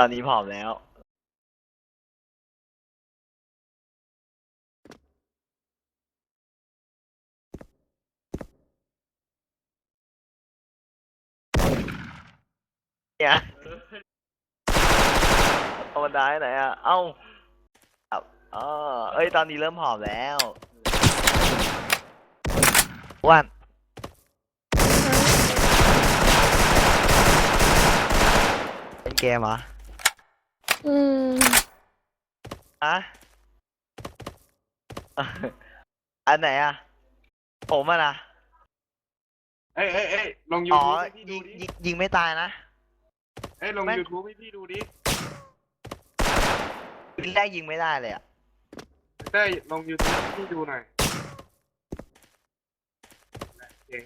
ตอนนี้ผอมแล้ว เนี่ยเอาบันไดไหนอะ เอ้าครับอ๋อเอ้ย ตอนนี้เริ่มผอมแล้วอ้วันเป็นเกมเหรอ อืมอะอันไหนอะผมอะนะเอ้ยเอ้ยเอ้ยลงยูอ๋อทูบให้พี่ดูยิงดิยิงยิงไม่ตายนะ เอ้ยลงแม่งยูทูบให้พี่ดูดิทีแรกยิงไม่ได้เลยอะเต้ยลงยูทูบให้พี่ดูหน่อยเจ๋ง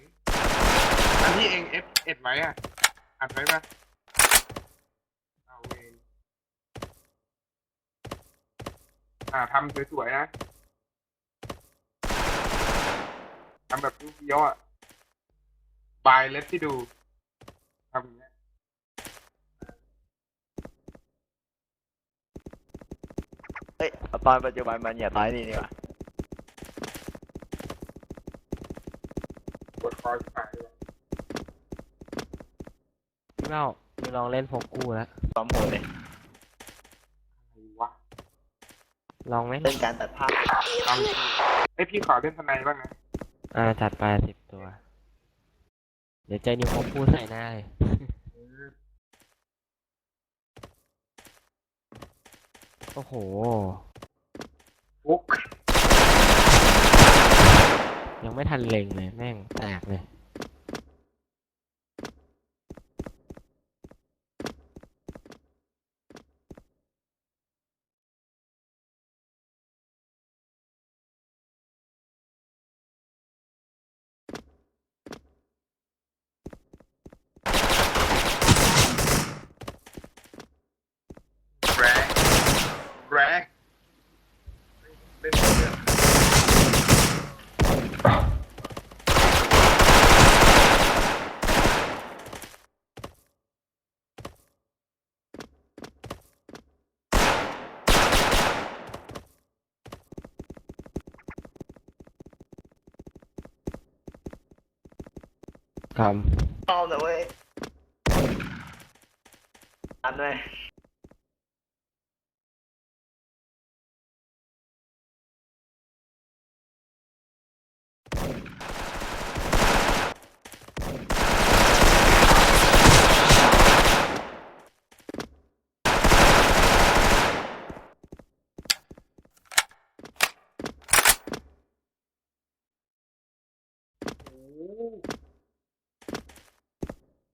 อันที่เองเอฟเอ็ดไว้อะอัดไว้ปะเอาเอง อ่าทำสวยๆนะทำแบบเยอะๆอะบายเล็บที่ดูทำอย่างเงี้ยเฮ้ยตอนปัจจุบันมันอย่าน้อยนี่นี่หว่ากดคอยขายเลยพี่เบ้าไปลองเล่นพกกู้แล้วความโหดเลย อะไรวะ ลองไหมเรื่องการตัดภาพทำทีเอ้ยพี่ขอเล่นทนายบ้างนะอ่าจัดไปสิบตัว เดี๋ยวใจนิวพกกู้ใส่หน้าเลย โอ้โหฟุกยังไม่ทันเล็งเลย แม่งแตกเลย แรกแรกเล่นเรื่อง ครับชอบเลยเว้ยอันด้วย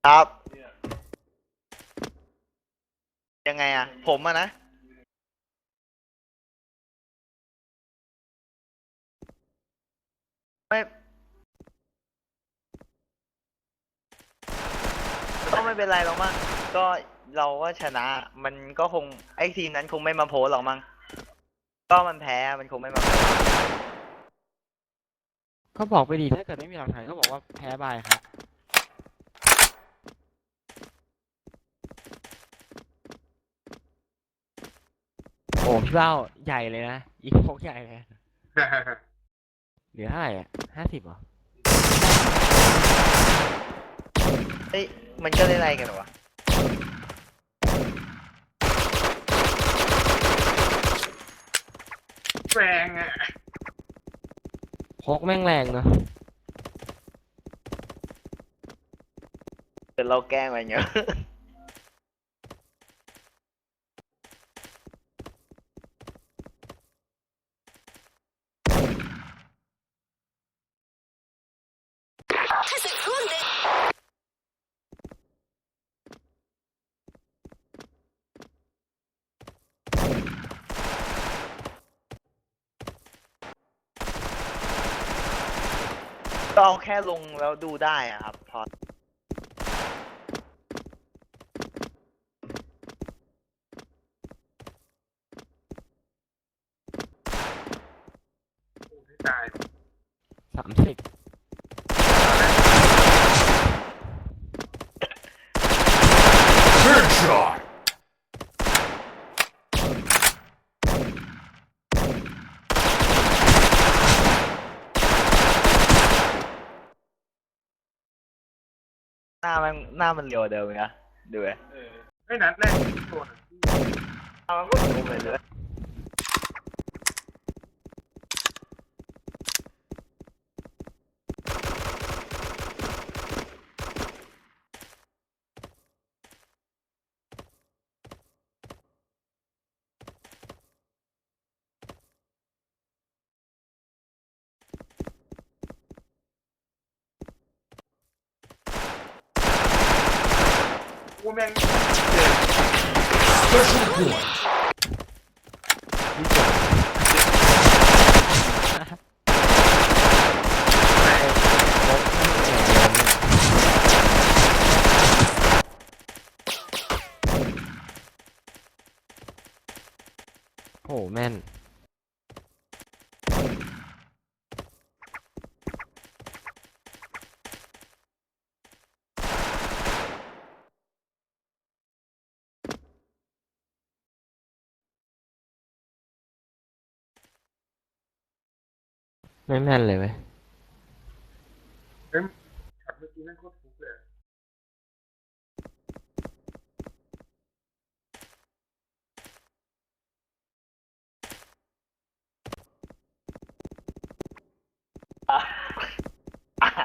ครับ ยังไงอะผมอะนะ ไม่ก็ไม่เป็นไรหรอกมั้งก็เราก็ชนะ มันก็คงไอ้ทีมนั้นคงไม่มาโพสหรอกมั้งก็มันแพ้มันคงไม่มาโพสก็บอกไปดีถ้าเกิดไม่มีหลักฐานก็บอกว่าแพ้บายครับ อ้พี่เบ้าใหญ่เลยนะยิงพกใหญ่เลย เหลือเท่าไหร่อะห้าสิบเหรอ เอ้ยมันก็ได้ไรกันเหรอวะแรงอะพกแม่งแรงเนอะเป็นเราแกล้งมันเยอะ ก็เอาแค่ลงแล้วดูได้อะครับพอไม่ตายสามสิบ Headshot! หน้ามันหน้ามันเรียวเดิมเลยนะดูเลยเออไอ้นัดแรกที่โดนอะที่หน้ามันก็คมเลยเลย แม่ง Special point. โหแม่น แม่นเลยเว้ยเอ้ยช็อตเมื่อกี้แม่งโคตรฟุกเลย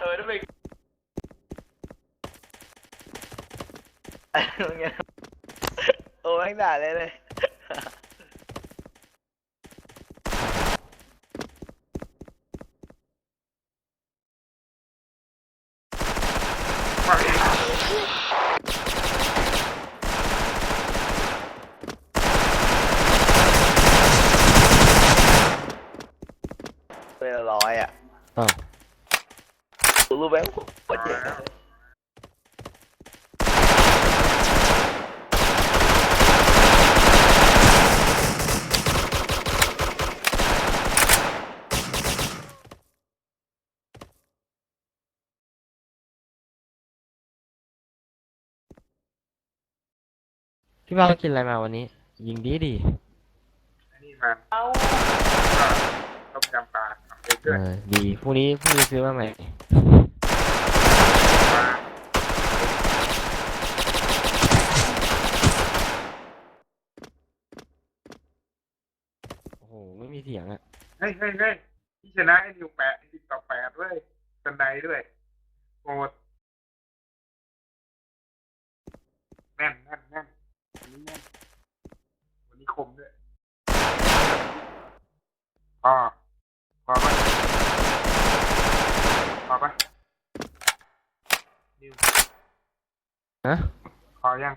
เออนั่นเป็นมึงเนี่ยโอ้แม่งด่าเลยเลย ฟังเอง เป็น ร้อยอะอ้าวกูรู้ไหมว่าเจ๋งอะพี่บ้ากินอะไรมาวันนี้ ยิงดีดีอันนี้มาเอาต้มยำปลาทำ เออดีพรุ่งนี้พรุ่งนี้ซื้อมาใหม่โอ้โหไม่มีเสียงอะเฮ้ยเฮ้ยเฮ้ยที่ชนะไอ้นิวแปดสิบต่อแปดด้วยสไนด์ด้วยโหดแน่นแน่นแน่นวันนี้แน่นวันนี้คมด้วยพอพอปะพ อปะนิวฮะ พอยัง